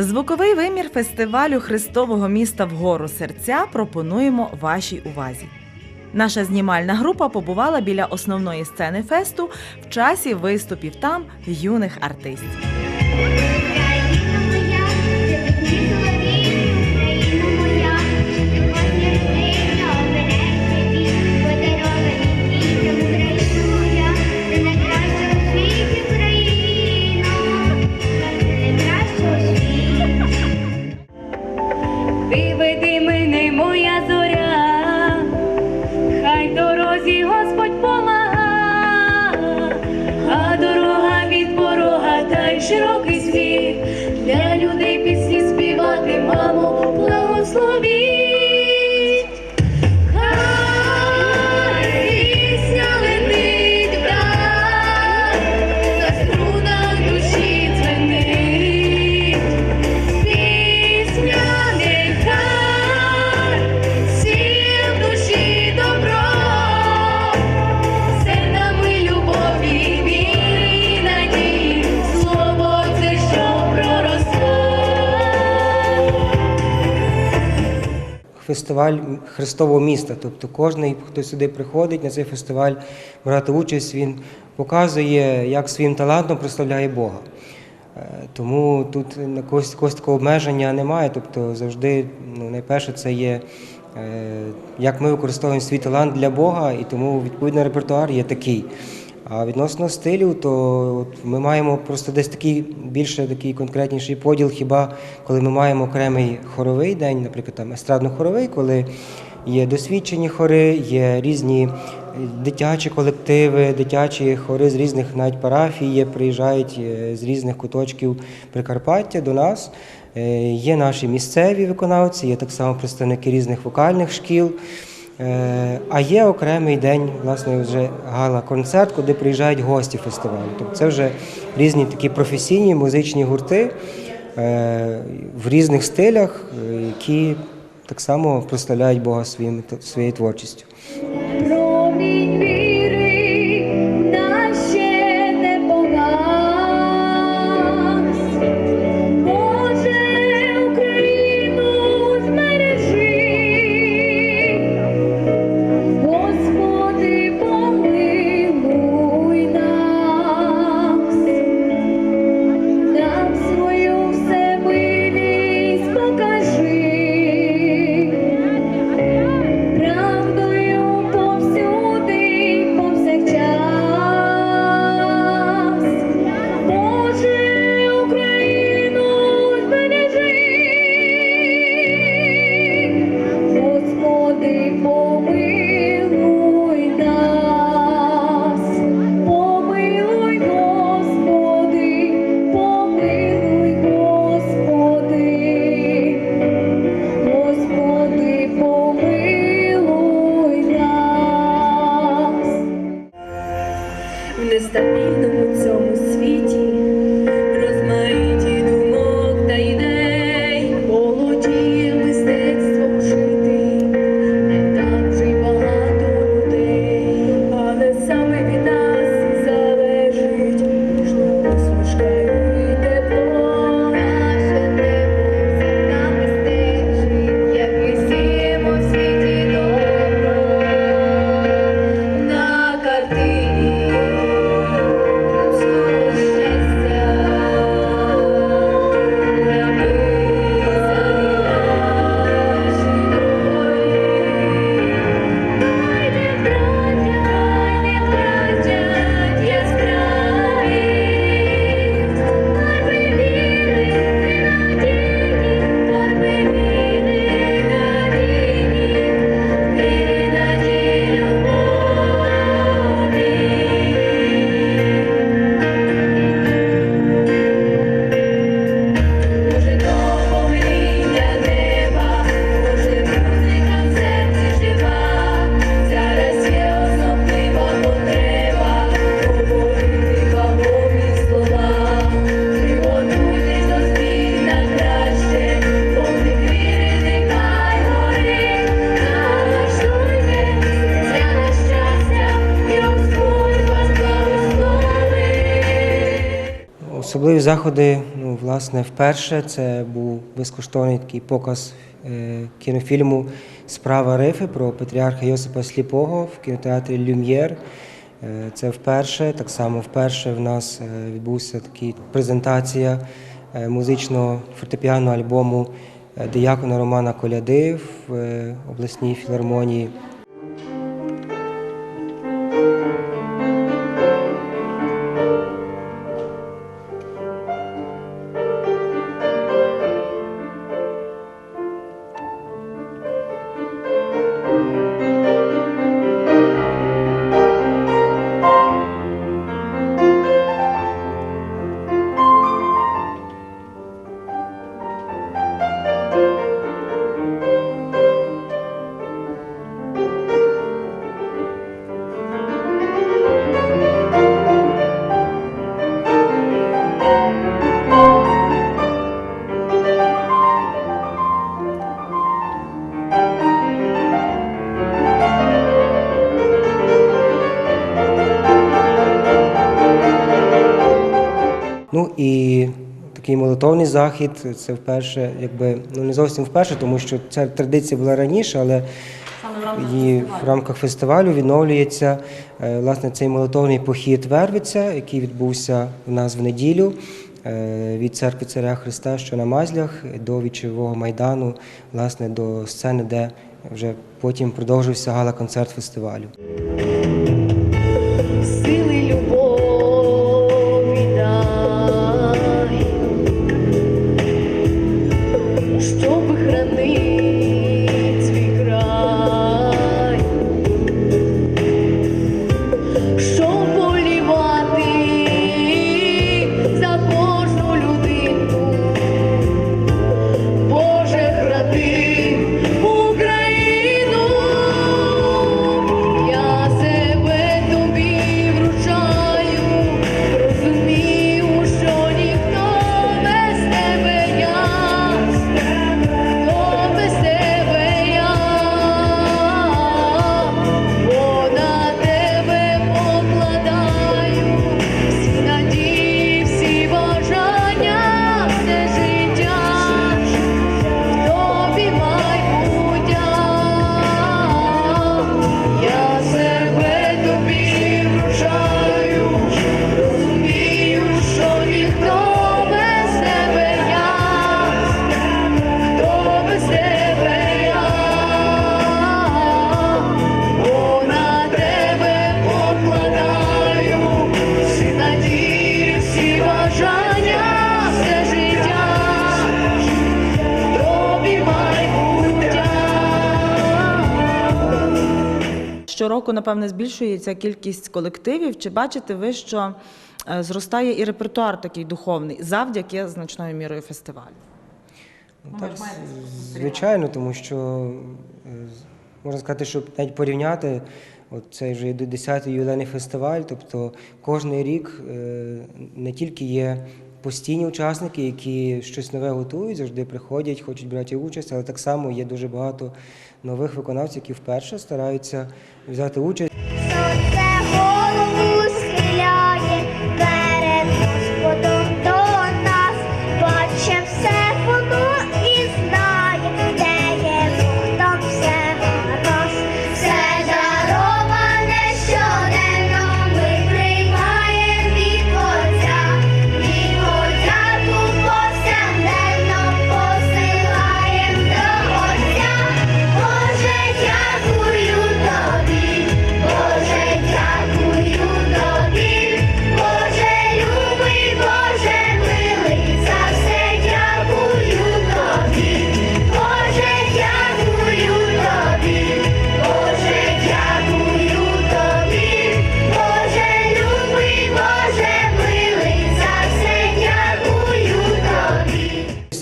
Звуковий вимір фестивалю Христового міста вгору серця пропонуємо вашій увазі. Наша знімальна група побувала біля основної сцени фесту в часі виступів там юних артистів. Широкий фестиваль Христового міста. Тобто кожен, хто сюди приходить на цей фестиваль брати участь, він показує, як своїм талантом прославляє Бога. Е, Тому тут на когось, когось такого обмеження немає. Тобто завжди ну, найперше це є, е, як ми використовуємо свій талант для Бога, і тому відповідний репертуар є такий. А відносно стилю, то от ми маємо просто десь такий більше такий конкретніший поділ, хіба коли ми маємо окремий хоровий день, наприклад, там естрадно-хоровий, коли є досвідчені хори, є різні е, дитячі колективи, дитячі хори з різних навіть парафій, є, приїжджають е, з різних куточків Прикарпаття до нас. Е, Є наші місцеві виконавці, є так само представники різних вокальних шкіл. Е, А є окремий день, власне, вже гала-концерт, куди приїжджають гості фестивалю. Тобто це вже різні такі професійні музичні гурти е, в різних стилях, е, які так само прославляють Бога своїм, своєю творчістю. Нестабільному цьому світі Особливі заходи, ну, власне, вперше це був безкоштовний такий показ е, кінофільму Справа Рифи про патріарха Йосипа Сліпого в кінотеатрі Люм'єр. Е, Це вперше, так само вперше в нас е, відбувся такий презентація музичного фортепіанного альбому диякона Романа Коляди в обласній філармонії. Ну і такий молитовний захід це вперше, якби ну не зовсім вперше, тому що ця традиція була раніше, але і в рамках фестивалю відновлюється е, власне цей молитовний похід Вервиця, який відбувся у нас в неділю е, від церкви Царя Христа, що на Мазлях, до вічового майдану, власне, до сцени, де вже потім продовжився гала-концерт фестивалю. Щороку, напевне, збільшується кількість колективів. Чи бачите ви, що е, зростає і репертуар такий духовний завдяки значною мірою фестивалю? Ну, Так, звичайно, тому що е, можна сказати, що навіть порівняти, от цей вже йде 10-й ювілейний фестиваль, тобто кожний рік е, не тільки є постійні учасники, які щось нове готують, завжди приходять, хочуть брати участь, але так само є дуже багато нових виконавців, які вперше стараються взяти участь.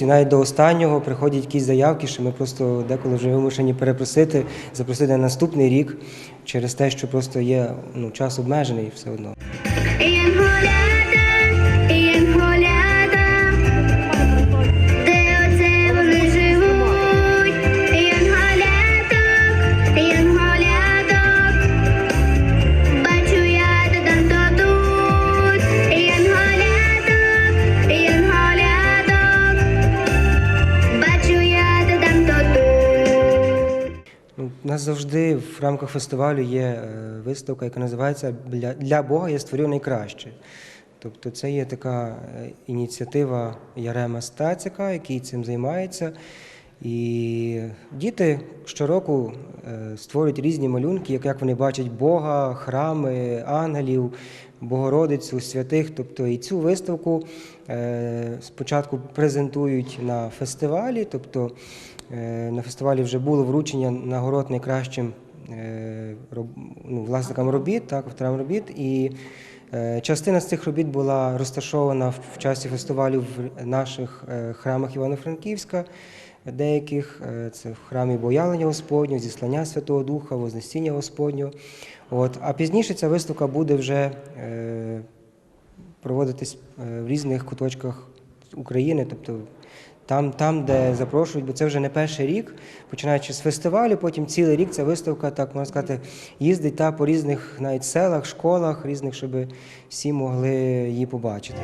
Навіть до останнього приходять якісь заявки, що ми просто деколи вже вимушені перепросити, запросити на наступний рік через те, що просто є ну, час обмежений все одно. Завжди в рамках фестивалю є е, виставка, яка називається Для, Бога я створю найкраще. Тобто це є така е, ініціатива Ярема Стацяка, який цим займається. І діти щороку е, створюють різні малюнки, як вони бачать Бога, храми, ангелів, Богородицю, святих. Тобто і цю виставку е, спочатку презентують на фестивалі. Тобто е, на фестивалі вже було вручення нагород найкращим е, ну, власникам робіт, так, авторам робіт. І частина з цих робіт була розташована в, часі фестивалю в наших храмах Івано-Франківська. Деяких е, це в храмі Боялення Господнього, зіслання Святого Духа, Вознесіння Господнього. От. А пізніше ця виставка буде вже е, проводитись е, в різних куточках України, тобто там, там, де запрошують, бо це вже не перший рік, починаючи з фестивалю, потім цілий рік ця виставка, так можна сказати, їздить та, по різних навіть селах, школах, різних, щоб всі могли її побачити.